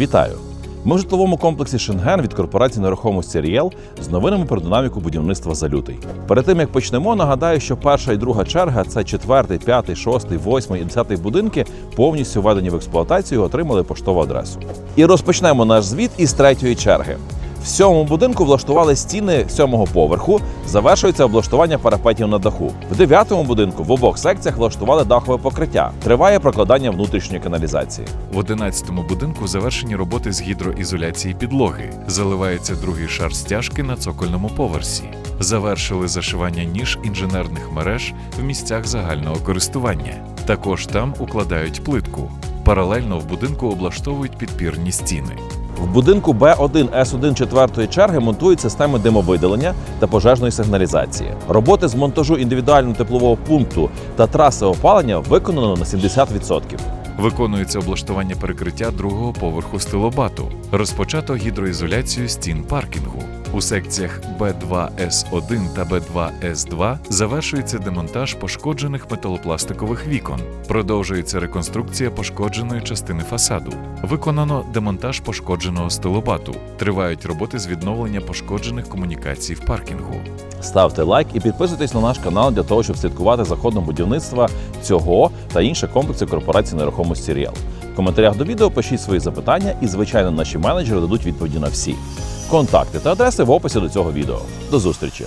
Вітаю! Ми в житловому комплексі Шенген від корпорації нерухомості Ріел з новинами про динаміку будівництва за лютий. Перед тим як почнемо, нагадаю, що перша і друга черга це четвертий, п'ятий, шостий, восьмий і десятий будинки повністю введені в експлуатацію отримали поштову адресу. І розпочнемо наш звіт із третьої черги. В сьомому будинку влаштували стіни сьомого поверху. Завершується облаштування парапетів на даху. В дев'ятому будинку в обох секціях влаштували дахове покриття. Триває прокладання внутрішньої каналізації. В 11-му будинку завершені роботи з гідроізоляції підлоги. Заливається другий шар стяжки на цокольному поверсі. Завершили зашивання ніж інженерних мереж в місцях загального користування. Також там укладають плитку. Паралельно в будинку облаштовують підпірні стіни. В будинку Б1 С1 четвертої черги монтують системи димовидалення та пожежної сигналізації. Роботи з монтажу індивідуального теплового пункту та траси опалення виконано на 70%. Виконується облаштування перекриття другого поверху стилобату. Розпочато гідроізоляцію стін паркінгу. У секціях Б2С1 та Б2С2 завершується демонтаж пошкоджених металопластикових вікон. Продовжується реконструкція пошкодженої частини фасаду. Виконано демонтаж пошкодженого стилобату. Тривають роботи з відновлення пошкоджених комунікацій в паркінгу. Ставте лайк і підписуйтесь на наш канал для того, щоб слідкувати за ходом будівництва цього та інших комплексів корпорації нерухомості Ріел. В коментарях до відео пишіть свої запитання, і звичайно наші менеджери дадуть відповіді на всі. Контакти та адреси в описі до цього відео. До зустрічі!